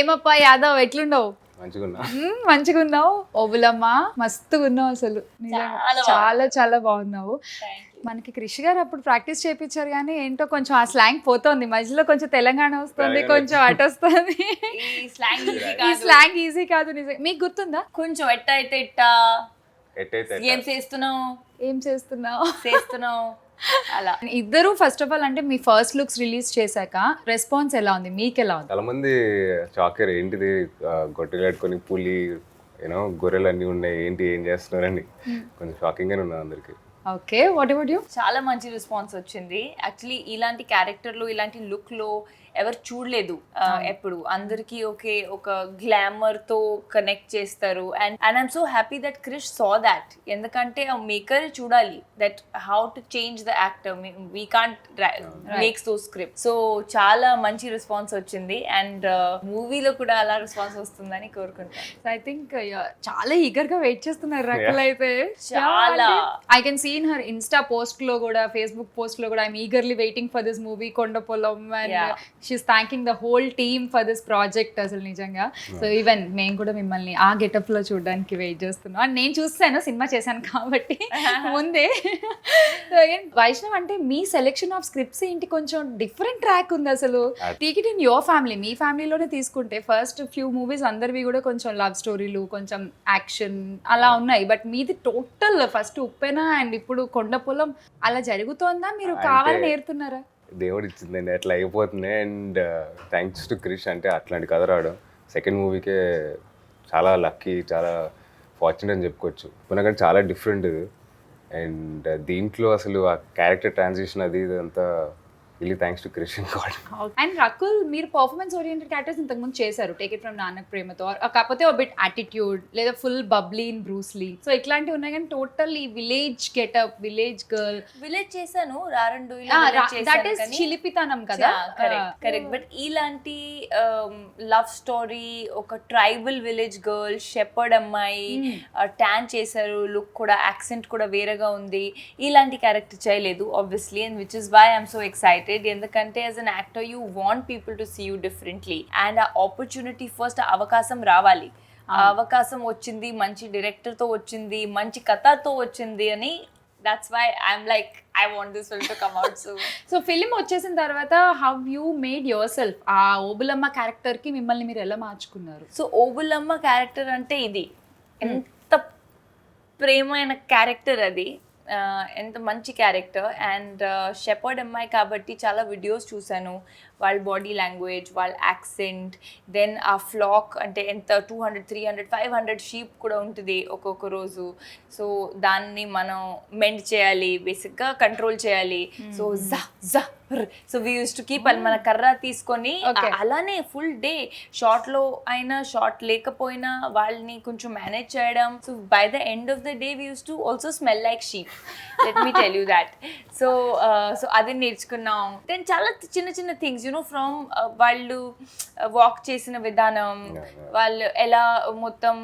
ఏమప్పా యాదవ్ ఎట్లుండవు మంచిగా ఉన్నావు ఓబులమ్మ మస్తుగా ఉన్నావు అసలు. చాలా చాలా బాగున్నావు. మనకి కృషి గారు అప్పుడు ప్రాక్టీస్ చేయించారు కానీ ఏంటో కొంచెం ఆ స్లాంగ్ పోతోంది. మధ్యలో కొంచెం తెలంగాణ వస్తుంది కొంచెం అటు వస్తుంది. ఈ స్లాంగ్ ఈజీ ఈ కాదు. స్లాంగ్ ఈజీ కాదు నిజంగా మీకు గుర్తుందా? కొంచెం ఎట్ట అయితే ఇట్టా ఏం చేస్తున్నావు? ఏం చేస్తున్నావు? చేస్తున్నావు? అలా. ఇద్దరు ఫస్ట్ ఆఫ్ ఆల్ అంటే మీ ఫస్ట్ లుక్స్ రిలీజ్ చేశాక రెస్పాన్స్ ఎలా ఉంది? మీకు ఎలా ఉంది? చాలా మంది షాకర్ ఏంటిది? ఆ, గొట్టెలు కట్టుకొని పులి యూనో గొర్రెలు అన్నీ ఉన్నాయి. ఏంటి? ఏం చేస్తున్నారని. కొంచెం షాకింగ్ గానే ఉన్నది అందరికి. ఓకే వాట్ అబౌట్ యూ చాలా మంచి రెస్పాన్స్ వచ్చింది. యాక్చువల్లీ ఇలాంటి క్యారెక్టర్లో ఇలాంటి లుక్లో ఎవరు చూడలేదు. ఎప్పుడు. అందరికీ ఒకే ఒక గ్లామర్తో కనెక్ట్ చేస్తారు. And and I'm so happy that Krish saw that ఎందుకంటే ఆ మేకర్ చూడాలి. That how to change the actor we can't makes though script so చాలా మంచి రెస్పాన్స్ వచ్చింది. అండ్ మూవీలో కూడా అలా రెస్పాన్స్ వస్తుందని కోరుకుంటాను. ఐ థింక్ చాలా ఈగర్గా వెయిట్ చేస్తున్నారు రకలు అయితే. చాలా. I can seen her insta పోస్ట్లో కూడా ఫేస్బుక్ పోస్ట్లో కూడా I'm eagerly waiting for this movie Konda Polam and she's thanking the whole team for this project అసలు నిజంగా. సో ఈవెన్ మేము కూడా మిమ్మల్ని ఆ గెటప్లో చూడడానికి వెయిట్ చేస్తున్నాం. అండ్ నేను చూస్తాను సినిమా చేశాను కాబట్టి ముందే. వైష్ణవ్ అంటే మీ సెలెక్షన్ ఆఫ్ స్క్రిప్ట్స్ ఏంటి? కొంచెం డిఫరెంట్ ట్రాక్ ఉంది అసలు. Take it in your family మీ ఫ్యామిలీలోనే తీసుకుంటే ఫస్ట్ ఫ్యూ మూవీస్ అందరివి కూడా కొంచెం లవ్ స్టోరీలు కొంచెం యాక్షన్ అలా ఉన్నాయి. బట్ మీది టోటల్ ఫస్ట్ ఉప్పెన అండ్ ఇప్పుడు కొండ పొలం అలా జరుగుతోందా? మీరు కావాలని నేర్తున్నారా దేవుడు ఇచ్చిందండి అట్లా అయిపోతుంది. అండ్ థ్యాంక్స్ టు క్రిష్ అంటే అట్లాంటి కథ రావడం. సెకండ్ మూవీకే చాలా లక్కీ చాలా ఫార్చునేట్ అని చెప్పుకోవచ్చు. ఎందుకంటే చాలా డిఫరెంట్ ఇది. అండ్ దీంట్లో అసలు ఆ క్యారెక్టర్ ట్రాన్సిషన్ అది ఇదంతా really thanks to Krish god and Rakul మీరు పర్ఫార్మెన్స్ ఓరియంటెడ్ క్యారెక్టర్స్ ఇంతకుముందు చేశారు. టేక్ ఇట్ ఫ్రమ్ నాన్నక్ ప్రేమతో కాకపోతే ఒక బిట్ యాటిట్యూడ్ లేదా full bubbly in Bruce Lee so ఇట్లాంటివి ఉన్నాయి కానీ టోటల్ ఈ village getup village girl village చేశాను రారండు దట్ ఈస్ చిలిపితనం కదా? కరెక్ట్ కరెక్ట్ బట్ ఇలాంటి లవ్ స్టోరీ ఒక ట్రైబల్ విలేజ్ గర్ల్ షెపర్డ్ అమ్మాయి ట్యాన్ చేశారు లుక్ కూడా యాక్సెంట్ కూడా వేరేగా ఉంది. ఇలాంటి క్యారెక్టర్ చేయలేదు obviously and which is why I'm so excited ఎందుకంటే as an actor you want people to see you differently and ఆ ఆపర్చునిటీ ఫస్ట్ అవకాశం రావాలి. ఆ అవకాశం వచ్చింది మంచి director తో వచ్చింది మంచి కథతో వచ్చింది అని that's why I'm like I want this film to come out so so film వచ్చేసిన తర్వాత how you made yourself ఆ ఓబులమ్మ క్యారెక్టర్కి మిమ్మల్ని మీరు ఎలా మార్చుకున్నారు? సో ఓబులమ్మ క్యారెక్టర్ అంటే ఇది. ఎంత ప్రేమైన క్యారెక్టర్ అది. ఎంత మంచి క్యారెక్టర్ అండ్ షెపర్డ్ అమ్మాయి కాబట్టి చాలా వీడియోస్ చూశాను. వాళ్ళ బాడీ లాంగ్వేజ్ వాళ్ళ యాక్సెంట్ దెన్ ఆ ఫ్లాక్ అంటే ఎంత? Two hundred three hundred five hundred sheep కూడా ఉంటుంది ఒక్కొక్క రోజు. సో దాన్ని మనం మెండ్ చేయాలి బేసిక్గా కంట్రోల్ చేయాలి. సో జా జా so we use to keep మన కర్ర తీసుకొని. అలానే ఫుల్ డే షార్ట్లో అయినా షార్ట్ లేకపోయినా వాళ్ళని కొంచెం మేనేజ్ చేయడం. So by the end of the day we use to also smell like sheep let me tell you that so so అది నేర్చుకున్నాం. దెన్ చాలా చిన్న చిన్న థింగ్స్ యునో ఫ్రమ్ వాళ్ళు వాక్ చేసిన విధానం Yeah, yeah. వాళ్ళు ఎలా మొత్తం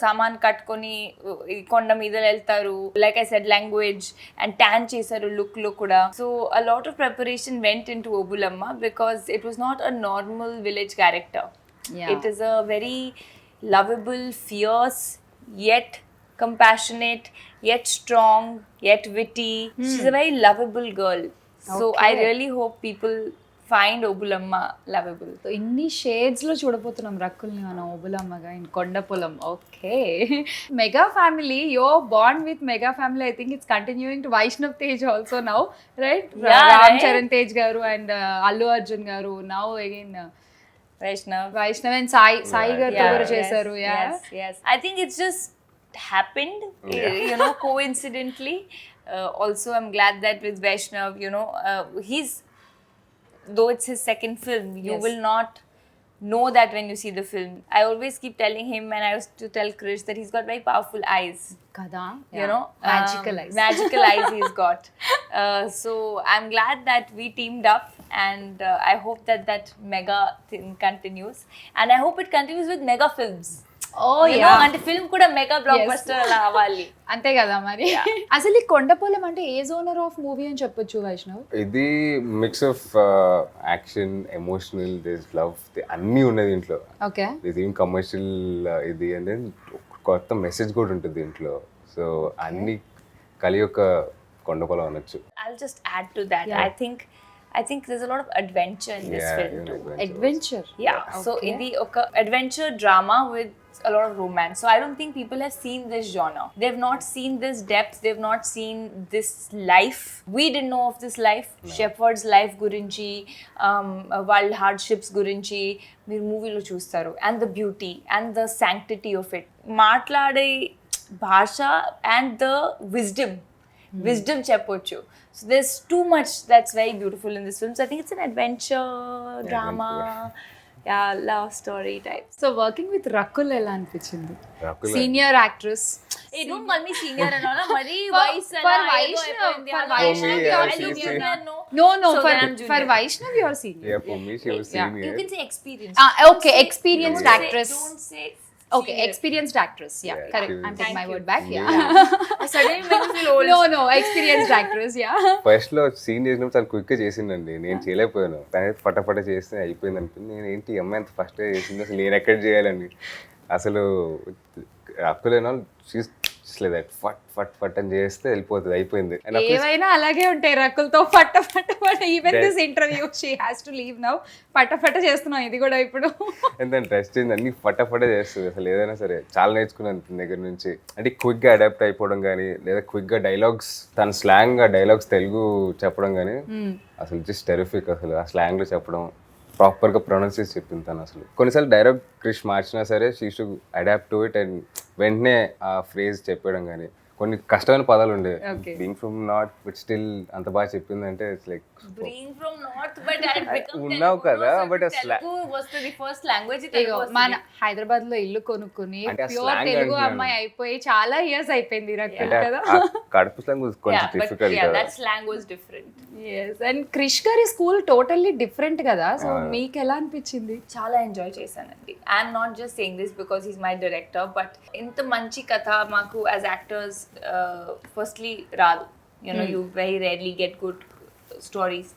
సామాన్ కట్టుకొని ఈ కొండ మీద వెళ్తారు like I said language and tan చేశారు లుక్లో కూడా so a lot of preparation went into Obulamma because it was not a normal village character Yeah. It is a very lovable fierce yet compassionate yet strong yet witty she's a very lovable girl so i Okay. really hope people find obulamma lovable so ఇన్ని షేడ్స్లో చూడబోతున్నాం రక్కుల్ని మనం ఓబులమ్మగా in Konda Polam okay mega family yo bond with mega family I think it's continuing to Vaishnav Tej also now right Ram right. Charan Tej garu and Allu Arjun garu now again vaishnav Vaishnav and Sai Sai Yeah, కూడా yes, చేశారు yeah yes, yes. I think it's just happened, Yeah. you know, coincidentally. Uh, also, I'm glad that with though it's his second film, you yes. will not know that when you see the film. I always keep telling him, and I used to tell Krish that he's got very powerful eyes. Kada, yeah. you know, magical um, eyes. Magical eyes he's got. Uh, so I'm glad that we teamed up, and uh, I hope that that mega thing continues, and I hope it continues with mega films. Oh You know, అంటే film కూడా mega blockbuster అలా అవ్వాలి. అంతే కదా మరి. అసలు ఈ కొండపొలం అంటే ఏ జోనర్ ఆఫ్ మూవీ అని చెప్పొచ్చు వైష్ణవ్? ఇది mix of action emotional this love అన్నీ ఉన్నాయి దీంట్లో. ఓకే ఇది ఏం కమర్షియల్ ఇది దెన్ కొత్త మెసేజ్ కూడా ఉంటుంది దీంట్లో. సో అన్ని కలి యొక్క కొండపొలం అనొచ్చు. I'll just add to that. I think I think there's a lot of adventure in this Yeah, film you know, too. adventure. Adventure Yeah. So ఇది ఒక adventure drama with a lot of romance. So I don't think people have seen this genre. They've not seen this depth. They've not seen this life. We didn't know of this life. Shepherd's life గురించి um, వాళ్ళ hardships గురించి మీరు మూవీలో చూస్తారు and the beauty and the sanctity of it మాట్లాడే భాష and the wisdom wisdom చెప్పొచ్చు so there's too much that's very beautiful in this film so i think it's an adventure drama yeah love story type so working with Rakul ఎలా అనిపించింది Rakul senior actress a don't call me senior and all మరి For- వయసు for అలా ఏదో Vaishnav, అయిపోయింది. for అలా Vaishnav, I you are look senior. junior, no. No no So for then I'm junior. For Vaishnav your senior Yeah, for me, she was Yeah. senior. you can say experience okay experienced Don't say- actress don't say okay. Experienced actress yeah correct was- take my word. Back yeah make me feel old no no experienced actress yeah ఫస్ట్లో scene చేసినప్పుడు చాలా క్విక్గా చేసిందండి. నేను చేయలేకపోయాను. తనే ఫటాఫట చేస్తే అయిపోయింది అనిపింది. నేను ఏంటి అమ్మాయి అంత ఫస్ట్ చేసింది? అసలు నేను ఎక్కడ చేయాలని? అసలు అక్కులేనో దట్ ఫట్ ఫట్ ఫట్ అని చేస్తే వెళ్ళిపోతుంది అయిపోయింది. ఏవైనా అలాగే ఉంటాయి రకులతో పట్ట పట్ట పట్ట even this interview she has to leave now పట్ట పట్ట చేస్తున్నాం ఇది కూడా ఇప్పుడు. ఎంత డ్రెస్ చేంజ్ అన్ని ఫటాఫట చేస్తుంది. అసలు ఏదైనా సరే చాలా నేర్చుకున్నాను తన దగ్గర నుంచి. అంటే క్విక్గా అడాప్ట్ అయిపోవడం కానీ లేదా క్విక్గా డైలాగ్స్ తన స్లాంగ్గా డైలాగ్స్ తెలుగు చెప్పడం కానీ అసలు జస్ట్ టెరిఫిక్ అసలు. ఆ స్లాంగ్లో చెప్పడం ప్రాపర్గా ప్రొనౌన్స్ చేసి చెప్పింది తను అసలు. కొన్నిసార్లు డైరెక్ట్ క్రిష్ మార్చినా సరే she should adapt to it and వెంటనే ఆ ఫ్రేజ్ చెప్పడం కానీ కొన్ని కష్టమైన పదాలు ఉండే. Being from not but still అంత బాగా చెప్పిందంటే it's like but I had become ఉన్నావు కదా, ఇగో Telugu was మన హైదరాబాద్లో ఇల్లు కొనుక్కుని ప్యూర్ తెలుగు. అమ్మాయి అయిపోయి చాలా ఇయర్స్ అయిపోయింది కదా. కడుపు స్లాంగ్ కొంచెం difficult that slang was different. Yes and Krish గారి స్కూల్ టోటల్లీ డిఫరెంట్ కదా. సో మీకు ఎలా అనిపించింది? చాలా ఎంజాయ్ చేశానండి. I'm not just saying this because is my director but ఇంత మంచి కథ మాకు యాజ్ యాక్టర్స్ ఫస్ట్లీ రాదు you know you very rarely get good stories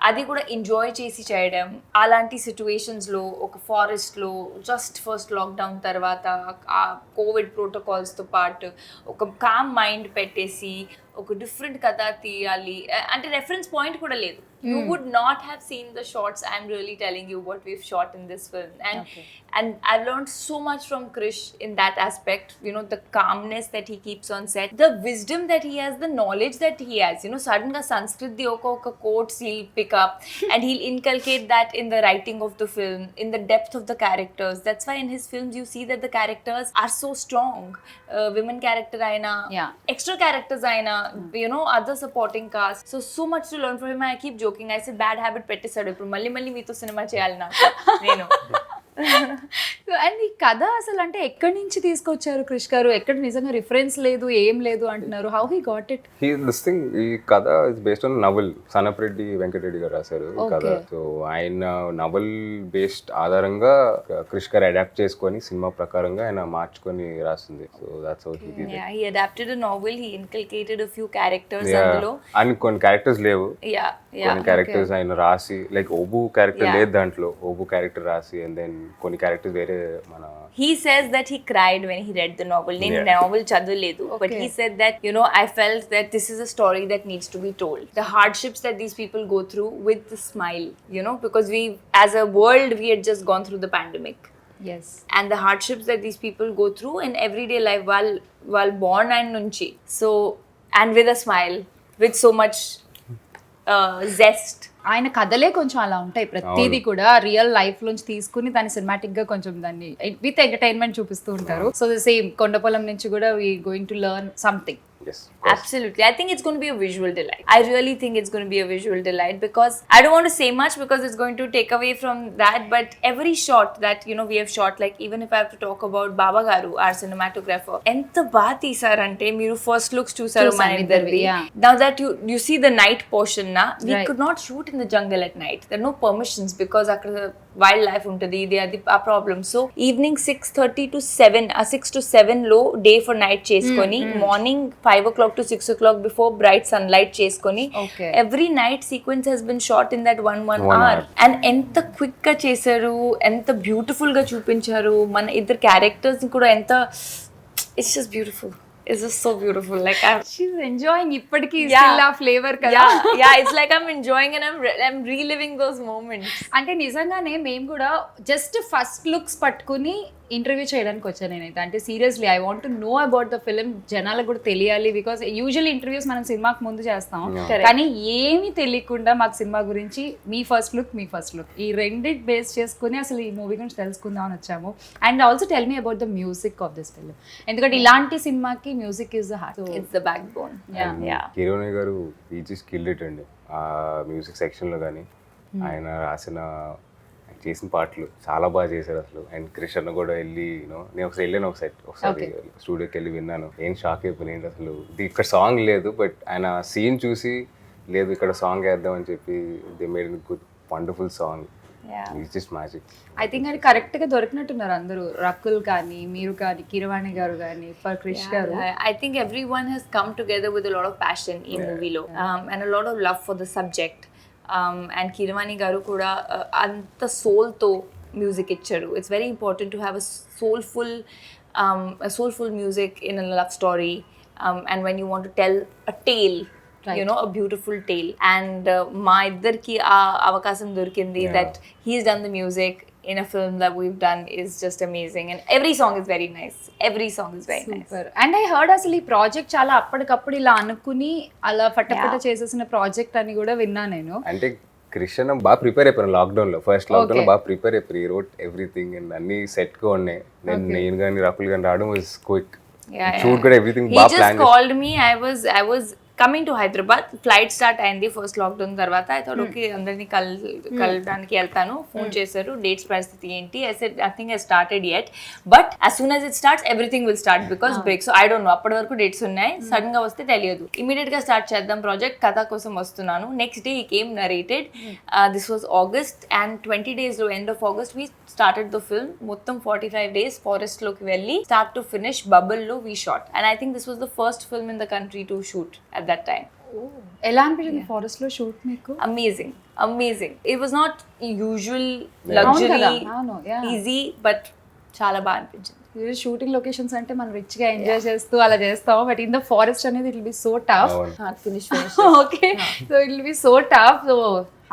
అది కూడా ఎంజాయ్ చేసి చేయడం. అలాంటి సిచ్యువేషన్స్లో ఒక ఫారెస్ట్లో జస్ట్ ఫస్ట్ లాక్డౌన్ తర్వాత ఆ కోవిడ్ ప్రోటోకాల్స్తో పాటు ఒక కామ్ మైండ్ పెట్టేసి ఒక డిఫరెంట్ కథ తీయాలి అ- అంటే రెఫరెన్స్ పాయింట్ కూడా లేదు you would not have seen the shots I'm really telling you what we've shot in this film and and I've learned so much from Krish in that aspect. You know, the calmness that he keeps on set, the wisdom that he has, the knowledge that he has. You know, suddenly Sanskrit the oka oka quotes he'll pick up and he'll inculcate that in the writing of the film, in the depth of the characters. That's why in his films you see that the characters are so strong. Uh, women character aina, Yeah. Know, other supporting cast. So so much to learn from him. I keep joking. I said bad habit పెట్టేశాడు ఇప్పుడు మళ్ళీ మళ్ళీ మీతో cinema చేయాలి నాకు నేను and ఈ కథ అసలు అంటే ఎక్కడి నుంచి తీసుకొచ్చారు క్రిష్ గారు? ఎక్కడ నిజంగా రిఫరెన్స్ లేదు ఏం లేదు అంటున్నారు? How he got it he this thing ఈ కథ is based on novel Sanapareddy Venkatareddy garu రాశారు ఈ కథ. సో ఆయన నవల్ బేస్డ్ ఆధారంగా క్రిష్ గారు అడాప్ట్ చేసుకొని సినిమా ప్రకారంగా ఆయన మార్చుకొని రాసింది. So that's how he did he adapted a novel. He inculcated a few characters అందులో. అని కొన్ని క్యారెక్టర్స్ లేవు. Yeah కొన్ని క్యారెక్టర్స్ ఆయన రాసి లైక్ ఓబు క్యారెక్టర్. లేదు దాంట్లో. ఓబు క్యారెక్టర్ రాసి అండ్ దెన్ కొన్ని క్యారెక్టర్స్ వేరే మన he says that he cried when he read the novel నేను Yeah. novel చదవలేదు but he said that you know I felt that this is a story that needs to be told the hardships that these people go through with the smile you know because we as a world we had just gone through the pandemic yes and the hardships that these people go through in everyday life while while born and nunchi so and with a smile with so much uh, zest ఆయన కథలే కొంచెం అలా ఉంటాయి. ప్రతిదీ కూడా real life నుంచి తీసుకుని దాన్ని సినిమాటిక్గా కొంచెం దాన్ని విత్ ఎంటర్టైన్మెంట్ చూపిస్తూ ఉంటారు. సో ద సేమ్ కొండపొలం నుంచి కూడా we going to learn something yes Absolutely. I think it's going to be a visual delight. I really think it's going to be a visual delight because I don't want to say much because it's going to take away from that. But every shot that you know we have shot, like even if I have to talk about Baba Garu, our cinematographer, ఎంత బాగా తీసారంటే మీరు first looks చూసారు చూసాం మన ఇద్దరివి, ఇద్దరివి yeah. now that you you see the night portion na we Right. could not shoot in the jungle at night there are no permissions because అక్కడ wild life ఉంటుంది ఇది అది ఆ problem so evening six thirty to seven six to సెవెన్లో day for night చేసుకొని morning five o'clock to six o'clock before bright sunlight చేసుకొని. Every night sequence he's been shot in that one one One hour hour. And ఎంత క్విక్గా చేశారు ఎంత బ్యూటిఫుల్గా చూపించారు మన ఇద్దరు క్యారెక్టర్స్ కూడా ఎంత it's just beautiful it's just so beautiful like she enjoying ఇప్పటికీ Yeah. స్టిల్ ఆ ఫ్లేవర్ కదా. Yeah yeah it's like i'm enjoying and i'm re- i'm reliving those moments. అంటే నిజంగానే మేము కూడా జస్ట్ ఫస్ట్ లుక్స్ పట్టుకుని ఇంటర్వ్యూ చేయడానికి వచ్చాను నేనైతే. అంటే seriously I want to know about the film జనాలకు కూడా తెలియాలి బికాస్ యూజువల్ ఇంటర్వ్యూస్ మనం సినిమాకి ముందు చేస్తాం. కానీ ఏమీ తెలియకుండా మాకు సినిమా గురించి మీ ఫస్ట్ లుక్ మీ ఫస్ట్ లుక్ ఈ రెండిట్ బేస్ చేసుకుని అసలు ఈ మూవీ గురించి తెలుసుకుందాం అని వచ్చాము. And also tell me about the music of this film ఎందుకంటే ఇలాంటి సినిమాకి music is the heart backbone. Yeah. yeah. Keeravani garu easy skill it అండి. ఆ మ్యూజిక్ సెక్షన్లో కానీ ఆయన రాసిన చేసిన పాటలు చాలా బాగా చేశారు అసలు. అండ్ కృష్ణ కూడా వెళ్ళి యూనో నేను ఒకసారి వెళ్ళాను ఒక సెట్ ఒకసారి స్టూడియోకి వెళ్ళి విన్నాను. ఏం షాక్ అయిపోయింది ఏంటి అసలు? ఇక్కడ సాంగ్ లేదు బట్ ఆయన సీన్ చూసి లేదు ఇక్కడ సాంగ్ వేద్దాం అని చెప్పి they made good wonderful song yeah. It's just magic I think అది కరెక్ట్గా దొరికినట్టున్నారు అందరూ. రకుల్ కానీ మీరు కానీ కిరవాణి గారు కానీ ఫర్ క్రిష్ గారు. I, I think everyone has come together with a lot of passion in movie lo um, and a lot of love for the subject um, and Kirvani garu kuda uh, anta soul to music icharu it's very important to have a soulful um, a soulful music in a love story um, and when you want to tell a tale you know a beautiful tale and uh, మా ఇద్దరికి ఆ అవకాశం దొరికింది that he's done the music in a film that we've done is just amazing. And every song is very nice. Every song is very nice. Super and I heard అసలు ఈ project చాలా అప్పటికప్పుడు ఇలా అనుకుని అలా ఫటఫట Yeah. చేసేసిన project అని కూడా విన్నా నేను. అంటే కృష్ణ బాగా ప్రిపేర్ అయిపోయాను లాక్డౌన్లో. ఫస్ట్ లాక్డౌన్లో Okay. బాగా ప్రిపేర్ అయిపోయి రోట్ ఎవ్రీథింగ్ అండ్ అన్ని సెట్గా ఉన్నాయి. నేను నేను కానీ రాకుల్ కానీ రావడం వాజ్ క్విక్ Yeah, షూట్ కూడా ఎవ్రీథింగ్ he బాగా just plan called me. I was i was coming to hyderabad flight start అయింది ఫస్ట్ లాక్డౌన్ తర్వాత. ఐ థాట్ ఓకే అందరినీ కల్ కలడానికి వెళ్తాను. ఫోన్ చేశారు డేట్స్ పరిస్థితి ఏంటి? I said nothing he's started yet but as soon as it starts everything will start because break. So i don't know. అప్పటి వరకు డేట్స్ ఉన్నాయి. సడన్గా వస్తే తెలియదు. ఇమీడియట్గా స్టార్ట్ చేద్దాం ప్రాజెక్ట్ కథ కోసం వస్తున్నాను. Next day he came narrated this was August and twenty డేస్లో end of August we started the film మొత్తం ఫార్టీ ఫైవ్ డేస్ ఫారెస్ట్లోకి వెళ్ళి start to finish బబుల్లో we shot and I think this was the first film in the country to shoot at that time ఎలా అనిపించింది ఫారెస్ట్లో shoot మీకు? Amazing amazing it was not usual luxury. Easy but చాలా బాగా అనిపించింది. Shooting locations అంటే మనం రిచ్గా ఎంజాయ్ చేస్తూ అలా చేస్తాం బట్ ఇన్ ద ఫారెస్ట్ అనేది it be so tough finish okay so it be so tough so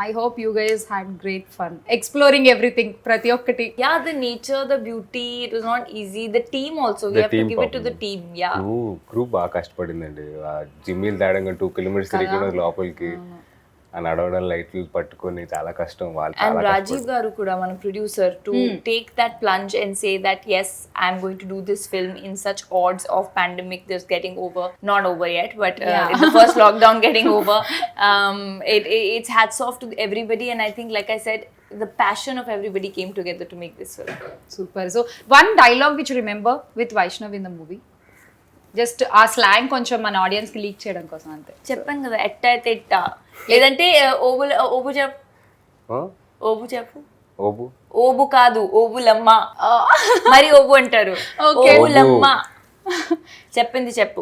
I hope you guys had great fun exploring everything ప్రతి ఒక్కటి yeah the nature the beauty it was not easy the team also we The have to team give it to the problem. team yeah crew crew బాగా కష్టపడిందండి జిమ్మీలు తేడంగా two kilometres తిరిగి లోపలికి ఆ నడవడం లైట్లు పట్టుకొని చాలా కష్టం వాళ్ళు చాలా Rajiv Garu kuda మన producer to take that plunge and say that yes I'm going to do this film in such odds of pandemic just getting over not over yet but uh, Yeah. it's the first lockdown getting over um, it, it, it's hats off to everybody and I think like I said the passion of everybody came together to make this film super so one dialogue which remember with Vaishnav in the movie just ఆ slang కొంచెం మన ఆడియన్స్కి leak చేయడం కోసం అంతే చెప్పాను కదా ఎట్ట అయితే లేదంటే uh, ఓబు చెప్పు? ఓబు చెప్పు. ఓబు? ఓబు కాదు ఓబులమ్మ. మరి ఓబు అంటారు. ఓబులమ్మ. చెప్పింది చెప్పు.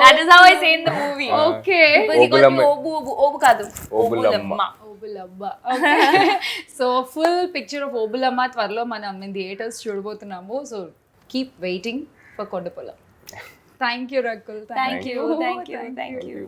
That is how I say in the movie okay. Obulamma. Obu Obu Obu కాదు Obulamma. Obulamma. So full picture of Obulamma త్వరలో మనం థియేటర్స్ చూడబోతున్నాము. So keep waiting for Kondapolam. Thank you Rakul thank you thank you thank you